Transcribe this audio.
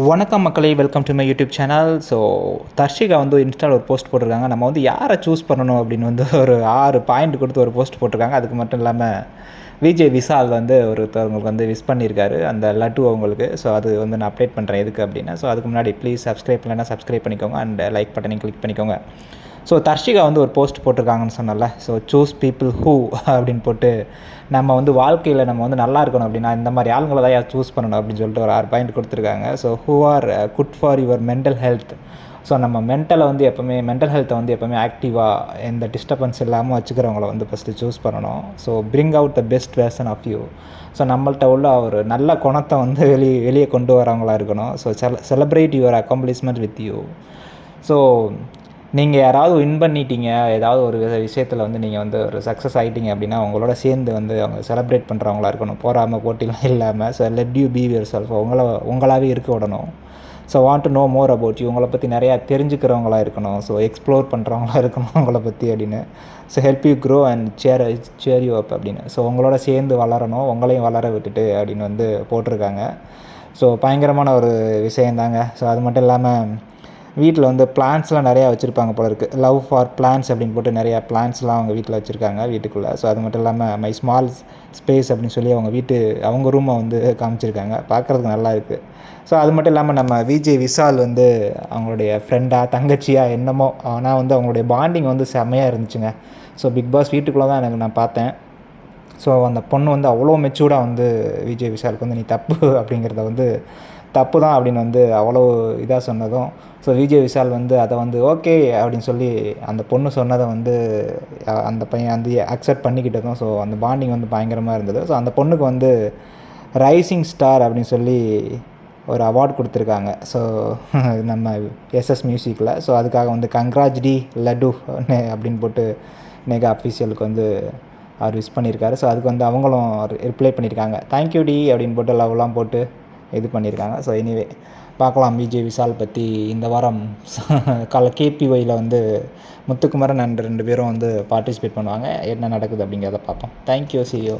வணக்கம் மக்களே welcome to my YouTube channel so Darshika வந்து இன்ஸ்டாவில் ஒரு போஸ்ட் போட்டிருக்காங்க. நம்ம வந்து யாரை சூஸ் பண்ணணும் அப்படின்னு வந்து ஒரு ஆறு பாயிண்ட் கொடுத்து ஒரு போஸ்ட் போட்டிருக்காங்க. அதுக்கு மட்டும் இல்லாமல் விஜய் விஷால் வந்து ஒருத்தவங்களுக்கு வந்து விஷ் பண்ணியிருக்காரு. அந்த லட்டு அவங்களுக்கு. ஸோ அது வந்து நான் அப்டேட் பண்ணுறேன் எதுக்கு அப்படின்னா ஸோ அதுக்கு முன்னாடி ப்ளீஸ் சப்ஸ்கிரைப் இல்லைனா சப்ஸ்கிரைப் பண்ணிக்கோங்க. அண்ட் லைக் பட்டனையும் கிளிக் பண்ணிக்கோங்க. ஸோ தர்ஷிகா வந்து ஒரு போஸ்ட் போட்டிருக்காங்கன்னு சொன்னல ஸோ சூஸ் பீப்புள் ஹூ அப்படின்னு போட்டு நம்ம வந்து வாழ்க்கையில் நம்ம வந்து நல்லா இருக்கணும் அப்படின்னா இந்த மாதிரி ஆளுங்களை தான் சூஸ் பண்ணணும் அப்படின்னு சொல்லிட்டு ஒரு ஆறு பாயிண்ட் கொடுத்துருக்காங்க. So who are good for your mental health so நம்ம மென்டலை வந்து எப்போவுமே மென்டல் ஹெல்த்தை வந்து எப்போவுமே ஆக்டிவாக எந்த டிஸ்டர்பன்ஸ் இல்லாமல் வச்சுக்கிறவங்கள வந்து ஃபஸ்ட்டு சூஸ் பண்ணணும். So bring out the best version of you so நம்மள்ட்ட உள்ள ஒரு நல்ல குணத்தை வந்து வெளியே வெளியே கொண்டு வரவங்களா இருக்கணும். So cele celebrate your accomplishment with you so நீங்கள் யாராவது வின் பண்ணிட்டீங்க ஏதாவது ஒரு விஷயத்தில் வந்து நீங்கள் வந்து ஒரு சக்ஸஸ் ஆகிட்டீங்க அப்படின்னா அவங்களோட சேர்ந்து வந்து அவங்க செலப்ரேட் பண்ணுறவங்களா இருக்கணும். போகாமல் போட்டிலாம் இல்லாமல் so let you be yourself உங்களை உங்களாகவே இருக்க விடணும். So want to know more about you உங்களை பற்றி நிறையா தெரிஞ்சுக்கிறவங்களா இருக்கணும். ஸோ எக்ஸ்ப்ளோர் பண்ணுறவங்களா இருக்கணும் உங்களை பற்றி அப்படின்னு. So help you grow and share share you up அப்படின்னு. ஸோ உங்களோட சேர்ந்து வளரணும். உங்களையும் வளர விட்டுட்டு அப்படின்னு வந்து போட்டிருக்காங்க. ஸோ பயங்கரமான ஒரு விஷயந்தாங்க. ஸோ அது மட்டும் இல்லாமல் வீட்டில் வந்து பிளான்ஸ்லாம் நிறையா வச்சுருப்பாங்க போல இருக்குது லவ் ஃபார் பிளான்ஸ் அப்படின்னு போட்டு நிறையா பிளான்ஸ்லாம் அவங்க வீட்டில் வச்சுருக்காங்க வீட்டுக்குள்ளே. ஸோ அது மட்டும் இல்லாமல் மை ஸ்மால் ஸ்பேஸ் அப்படின்னு சொல்லி அவங்க வீட்டு அவங்க ரூமை வந்து காமிச்சிருக்காங்க. பார்க்குறதுக்கு நல்லா இருக்குது ஸோ அது மட்டும் இல்லாமல் நம்ம விஜய் விஷால் வந்து அவங்களுடைய ஃப்ரெண்டாக தங்கச்சியாக என்னமோ ஆனால் வந்து அவங்களுடைய பாண்டிங் வந்து செம்மையாக இருந்துச்சுங்க. ஸோ பிக் பாஸ் வீட்டுக்குள்ளே தான் எனக்கு நான் பார்த்தேன். ஸோ அந்த பொண்ணு வந்து அவ்வளோ மெச்சூர்டாக வந்து விஜய் விஷாலுக்கு வந்து நீ தப்பு அப்படிங்கிறத வந்து தப்பு தான் அப்படின்னு வந்து அவ்வளோ இதாக சொன்னதும் ஸோ விஜய் விஷால் வந்து அதை வந்து ஓகே அப்படின்னு சொல்லி அந்த பொண்ணு சொன்னதை வந்து அந்த பையன் வந்து அக்செப்ட் பண்ணிக்கிட்டதும் ஸோ அந்த பாண்டிங் வந்து பயங்கரமாக இருந்தது. ஸோ அந்த பொண்ணுக்கு வந்து ரைசிங் ஸ்டார் அப்படின்னு சொல்லி ஒரு அவார்ட் கொடுத்துருக்காங்க. ஸோ நம்ம எஸ்எஸ் மியூசிக்கில் ஸோ அதுக்காக வந்து கங்க்ராஜ் டி லட்டு அப்படின்னு போட்டு நேகா அஃபீஷியலுக்கு வந்து அவர் விஷ் பண்ணியிருக்காரு. ஸோ அதுக்கு வந்து அவங்களும் ரிப்ளை பண்ணியிருக்காங்க. தேங்க்யூ டி அப்படின்னு போட்டு லவ்லாம் போட்டு இது பண்ணியிருக்காங்க. ஸோ எனிவே பார்க்கலாம். விஜய் விஷால் பற்றி இந்த வாரம் கால கேபிஒயில் வந்து முத்துக்குமரன் அண்ட் ரெண்டு பேரும் வந்து பார்ட்டிசிபேட் பண்ணுவாங்க. என்ன நடக்குது அப்படிங்கிறத பார்ப்போம். தேங்க்யூ சியோ